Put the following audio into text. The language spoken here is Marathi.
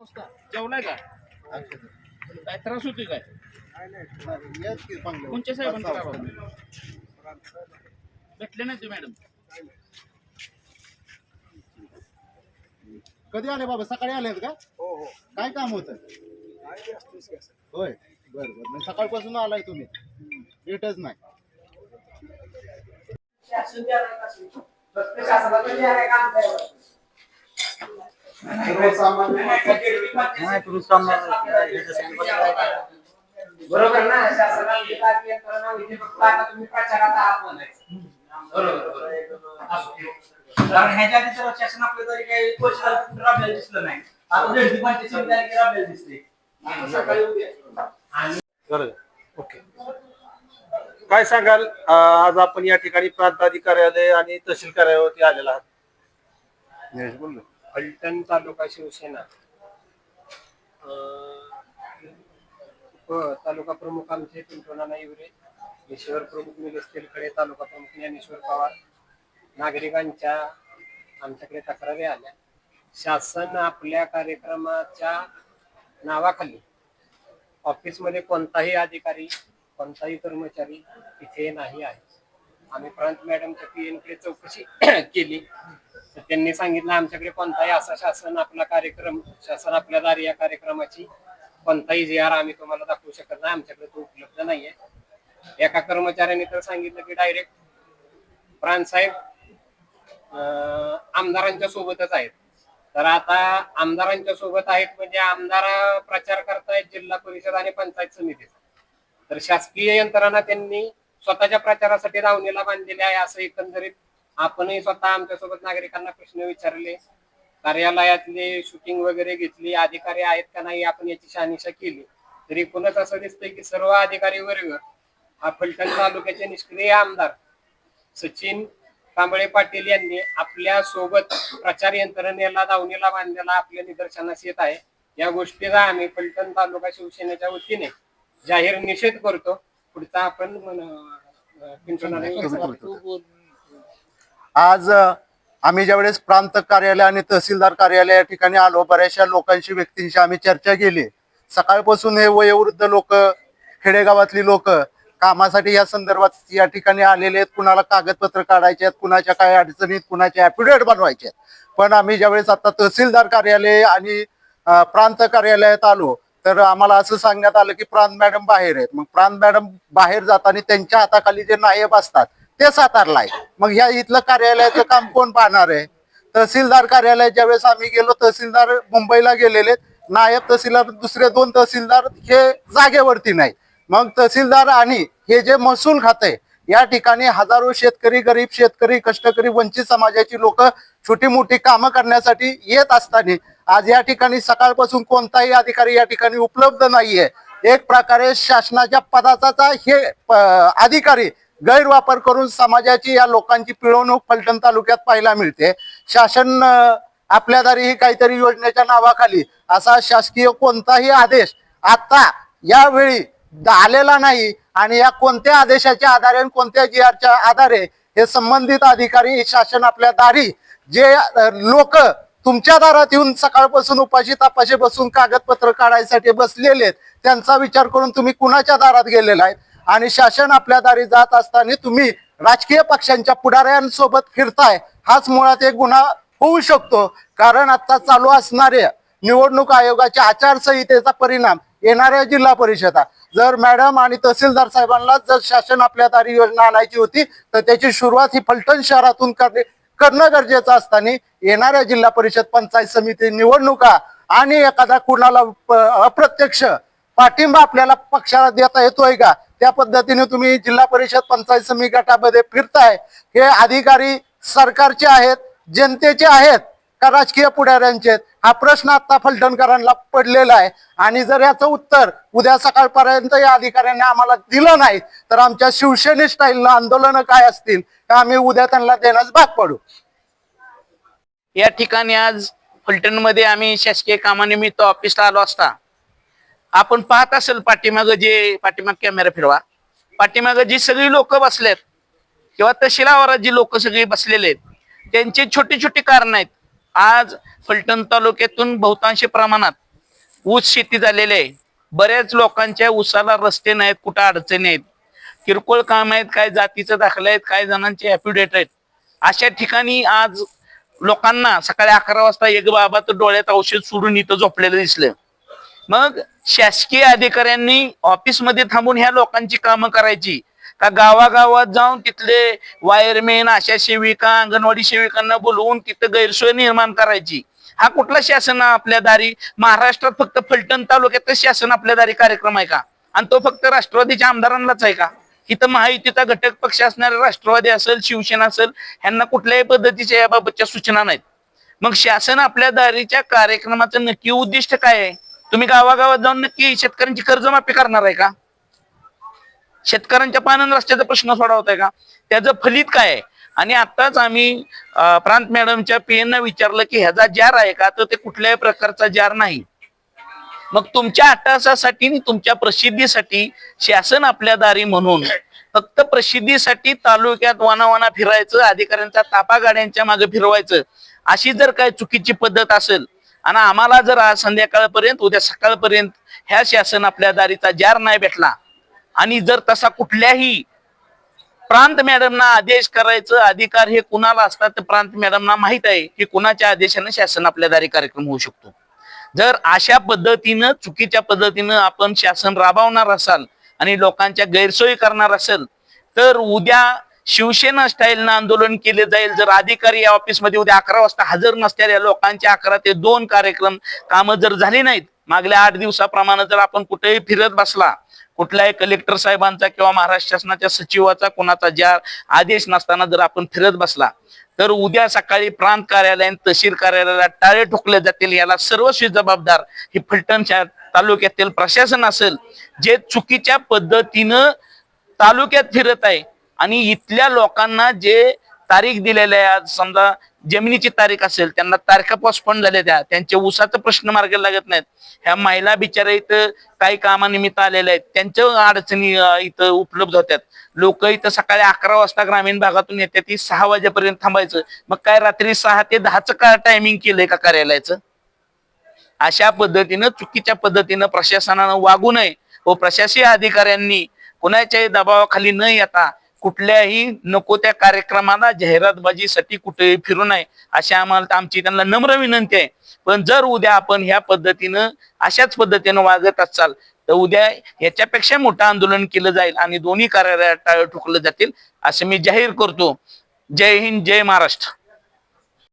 जेवलाय का? काय त्रास होतोय काय? कोणच्या साहेबांचा भेटले नाही तुम्ही मॅडम. कधी आले बाबा? सकाळी आलेत का? हो हो. काय काम होतं. होय. बर बर. मग सकाळपासून आलाय तुम्ही. भेटच नाही. बरोबर ना? शासनाने जे कार्य करणं फक्त आता तुम्ही प्रचारात आहात म्हणायचं. बरोबर बरोबर. असो. कारण ह्याच्या आधी तर शासन आपल्या तरी काही राबलेलं दिसलं नाही. आता पंचायत राबलेलं दिसते आता सकाळी उद्या. आणि ओके. काय सांगाल? आज आपण या ठिकाणी प्रांत अधिकार्यालय आणि तहसील कार्यालयावरती आलेला आहात. फलटण तालुका शिवसेना. अं, तालुका प्रमुख आमचे पिंटोना नाईवरे ईश्वर प्रमुख निलेश तेलकडे तालुका प्रमुख ज्ञानेश्वर पवार नागरिकांच्या आमच्याकडे तक्रारी आल्या. शासन आपल्या कार्यक्रमाच्या नावाखाली ऑफिसमध्ये कोणताही अधिकारी कोणताही कर्मचारी इथे नाही आहे. आम्ही प्रांत मॅडमच्या पी कडे चौकशी केली. तर त्यांनी सांगितलं आमच्याकडे कोणताही असा शासन आपला कार्यक्रम शासन आपल्या दारी या कार्यक्रमाची कोणताही जी आर आम्ही तुम्हाला दाखवू शकत नाही आमच्याकडे तो उपलब्ध नाहीये. एका कर्मचाऱ्याने तर सांगितलं की डायरेक्ट प्रांत साहेब आमदारांच्या सोबतच आहेत. तर आता आमदारांच्या सोबत आहेत म्हणजे आमदार प्रचार करतायत जिल्हा परिषद आणि पंचायत समितीचा तर शासकीय यंत्रणा त्यांनी स्वतःच्या प्रचारासाठी दावणीला बांधलेली आहे असं एकंदरीत आपणही स्वतः आमच्यासोबत नागरिकांना प्रश्न विचारले. कार्यालयातले शूटिंग वगैरे घेतली. अधिकारी आहेत का नाही आपण याची शहानिशा केली. तरी एकूणच असं दिसतंय की सर्व अधिकारी वर्ग हा फलटण तालुक्याचे निष्क्रिय आमदार सचिन कांबळे पाटील यांनी आपल्यासोबत प्रचार यंत्रणेला दावणीला बांधलेला आपल्या निदर्शनास येत आहे. या गोष्टीचा आम्ही फलटण तालुका शिवसेनेच्या वतीने जाहीर निषेध करतो. पुढचा आपण आज आम्ही ज्यावेळेस प्रांत कार्यालय आणि तहसीलदार कार्यालय या ठिकाणी आलो बऱ्याचशा लोकांशी व्यक्तींशी आम्ही चर्चा केली. सकाळपासून हे वयोवृद्ध लोक खेडेगावातली लोक कामासाठी या संदर्भात या ठिकाणी आलेले आहेत. कुणाला कागदपत्र काढायचे आहेत कुणाच्या काय अडचणीत कुणाचे ऍफिडेविट बनवायचे आहेत. पण आम्ही ज्यावेळेस आता तहसीलदार कार्यालय आणि प्रांत कार्यालयात आलो तर आम्हाला असं सांगण्यात आलं की प्रांत मॅडम बाहेर आहेत. मग प्रांत मॅडम बाहेर जाताना त्यांच्या हाताखाली जे नायब असतात ते सातारला आहे. मग ह्या इथलं कार्यालयाचं काम कोण पाहणार आहे? तहसीलदार कार्यालय ज्यावेळेस आम्ही गेलो तहसीलदार मुंबईला गेलेले. नायब तहसीलदार दुसरे दोन तहसीलदार हे जागेवरती नाही. मग तहसीलदार आणि हे जे महसूल खाते या ठिकाणी हजारो शेतकरी गरीब शेतकरी कष्टकरी वंचित समाजाची लोक छोटी मोठी कामं करण्यासाठी येत असताना आज या ठिकाणी सकाळपासून कोणताही अधिकारी या ठिकाणी उपलब्ध नाहीये. एक प्रकारे शासनाच्या पदाचा हे प- अधिकारी गैरवापर करून समाजाची या लोकांची पिळवणूक फलटण तालुक्यात पाहायला मिळते. शासन आपल्या दारी ही काहीतरी योजनेच्या नावाखाली असा शासकीय कोणताही आदेश आता यावेळी आलेला नाही आणि या कोणत्या आदेशाच्या आधारे कोणत्या जी आरच्या आधारे हे संबंधित अधिकारी शासन आपल्या दारी जे लोक तुमच्या दारात येऊन सकाळपासून उपाशी तापाशी बसून कागदपत्र काढायसाठी बसलेले आहेत त्यांचा विचार करून तुम्ही कुणाच्या दारात गेलेला आहे? आणि शासन आपल्या दारी जात असताना तुम्ही राजकीय पक्षांच्या पुढाऱ्यांसोबत फिरताय. हाच मुळात एक गुन्हा होऊ शकतो. कारण आता चालू असणाऱ्या निवडणूक आयोगाच्या आचारसंहितेचा परिणाम येणाऱ्या जिल्हा परिषदा. जर मॅडम आणि तहसीलदार साहेबांना जर शासन आपल्या दारी योजना आणायची होती तर त्याची सुरुवात ही फलटण शहरातून करणे करणं गरजेचं असताना येणाऱ्या जिल्हा परिषद पंचायत समिती निवडणुका आणि एखादा कुणाला अप्रत्यक्ष पाठिंबा आपल्याला पक्षाला देता येतोय का? त्या पद्धतीने तुम्ही जिल्हा परिषद पंचायत समिती गटामध्ये फिरताय. हे अधिकारी सरकारचे आहेत जनतेचे आहेत का राजकीय पुढाऱ्यांचे आहेत? हा प्रश्न आता फलटणकरांना पडलेला आहे. आणि जर याचं उत्तर उद्या सकाळपर्यंत या अधिकाऱ्यांनी आम्हाला दिलं नाही तर आमच्या शिवसेने स्टाईलनं आंदोलन काय असतील? का आम्ही उद्या त्यांना देण्यास भाग पडू? या ठिकाणी आज फलटणमध्ये आम्ही शासकीय कामानिमित्त ऑफिसला आलो असता. आपण पाहत असेल पाठीमागं जे पाठीमाग कॅमेरा फिरवा. पाठीमागं जी सगळी लोक बसलेत किंवा तहसीलावर जी लोक सगळी बसलेले आहेत त्यांची छोटी छोटी कारण आहेत. आज फलटण तालुक्यातून बहुतांश प्रमाणात ऊस शेती झालेली आहे. बऱ्याच लोकांच्या ऊसाला रस्ते नाहीत कुठं अडचणी आहेत. किरकोळ काम आहेत काय जातीचं दाखले आहेत काय जणांचे ऍफिडेट आहेत. अशा ठिकाणी आज लोकांना सकाळी अकरा वाजता एक बाबा तर डोळ्यात औषध सोडून इथं झोपलेलं दिसलं. मग शासकीय अधिकाऱ्यांनी ऑफिसमध्ये थांबून ह्या लोकांची कामं करायची. का गावागावात जाऊन तिथले वायरमेन आशा सेविका अंगणवाडी सेविकांना बोलवून तिथं गैरसोय निर्माण करायची. हा कुठला शासन आपल्या दारी? महाराष्ट्रात फक्त फलटण तालुक्यात शासन आपल्या दारी कार्यक्रम आहे का? आणि तो फक्त राष्ट्रवादीच्या आमदारांनाच आहे का? इथं महायुतीचा घटक पक्ष असणारे राष्ट्रवादी असेल शिवसेना असेल ह्यांना कुठल्याही पद्धतीच्या याबाबतच्या सूचना नाहीत. मग शासन आपल्या दारीच्या कार्यक्रमाचं नक्की उद्दिष्ट काय आहे? तुम्ही गावागावात जाऊन नक्की शेतकऱ्यांची कर्जमाफी करणार आहे का? शेतकऱ्यांच्या पानन रस्त्याचा प्रश्न सोडवताय का? त्याचं फलित काय? आहे आणि आताच आम्ही प्रांत मॅडमच्या पीएन विचारलं की ह्याचा जार आहे का? तर ते कुठल्याही प्रकारचा जार नाही. मग तुमच्या अट्टासासाठी आणि तुमच्या प्रसिद्धीसाठी शासन आपल्या दारी म्हणून फक्त प्रसिद्धीसाठी तालुक्यात वानावाना फिरायचं अधिकाऱ्यांचा तापा गाड्यांच्या मागे फिरवायचं अशी जर काय चुकीची पद्धत असेल आणि आम्हाला जर आज संध्याकाळपर्यंत उद्या सकाळपर्यंत ह्या शासन आपल्या दारीचा जार नाही भेटला. आणि जर तसा कुठल्याही प्रांत मॅडमना आदेश करायचं अधिकार हे कुणाला असतात तर प्रांत मॅडमना माहीत आहे की कुणाच्या आदेशाने शासन आपल्या दारी कार्यक्रम होऊ शकतो. जर अशा पद्धतीनं चुकीच्या पद्धतीनं आपण शासन राबवणार असाल आणि लोकांच्या गैरसोयी करणार असेल तर उद्या शिवसेना स्टाईलनं आंदोलन केले जाईल. जर अधिकारी या ऑफिसमध्ये उद्या अकरा वाजता हजर नसलेल्या लोकांचे अकरा ते दोन कार्यक्रम कामं जर झाली नाहीत मागल्या आठ दिवसाप्रमाणे जर आपण कुठेही फिरत बसला कुठल्याही कलेक्टर साहेबांचा किंवा महाराष्ट्र शासनाच्या सचिवाचा कोणाचा ज्या आदेश नसताना जर आपण फिरत बसला तर उद्या सकाळी प्रांत कार्यालय तहसील कार्यालयाला टाळे ठोकले जातील. याला सर्वस्वी जबाबदार ही फलटण तालुक्यातील प्रशासन असेल जे चुकीच्या पद्धतीनं तालुक्यात फिरत आहे. आणि इथल्या लोकांना जे तारीख दिलेल्या आहेत आज समजा जमिनीची तारीख असेल त्यांना तारखा पोस्टपोन झाल्या त्या त्यांच्या उसाचा प्रश्न मार्गाला लागत नाहीत. ह्या महिला बिचाऱ्या इथं काही कामानिमित्त आलेल्या आहेत त्यांच्या अडचणी इथं उपलब्ध होत्यात. लोक इथं सकाळी अकरा वाजता ग्रामीण भागातून येतात ती सहा वाजेपर्यंत थांबायचं. मग काय रात्री सहा ते दहाचं का टायमिंग केलंय का कार्यालयाचं? अशा पद्धतीनं चुकीच्या पद्धतीनं प्रशासनानं वागू नये. व प्रशासकीय अधिकाऱ्यांनी कुणाच्याही दबावाखाली न येता कुठल्याही नको त्या कार्यक्रमाला जाहिरातबाजीसाठी कुठेही फिरू नये अशी आम्हाला आमची त्यांना नम्र विनंती आहे. पण जर उद्या आपण ह्या पद्धतीनं अशाच पद्धतीनं वागत असाल तर उद्या याच्यापेक्षा मोठं आंदोलन केलं जाईल आणि दोन्ही कार्यालयात टाळ ठुकलं जातील असं मी जाहीर करतो. जय हिंद जय महाराष्ट्र.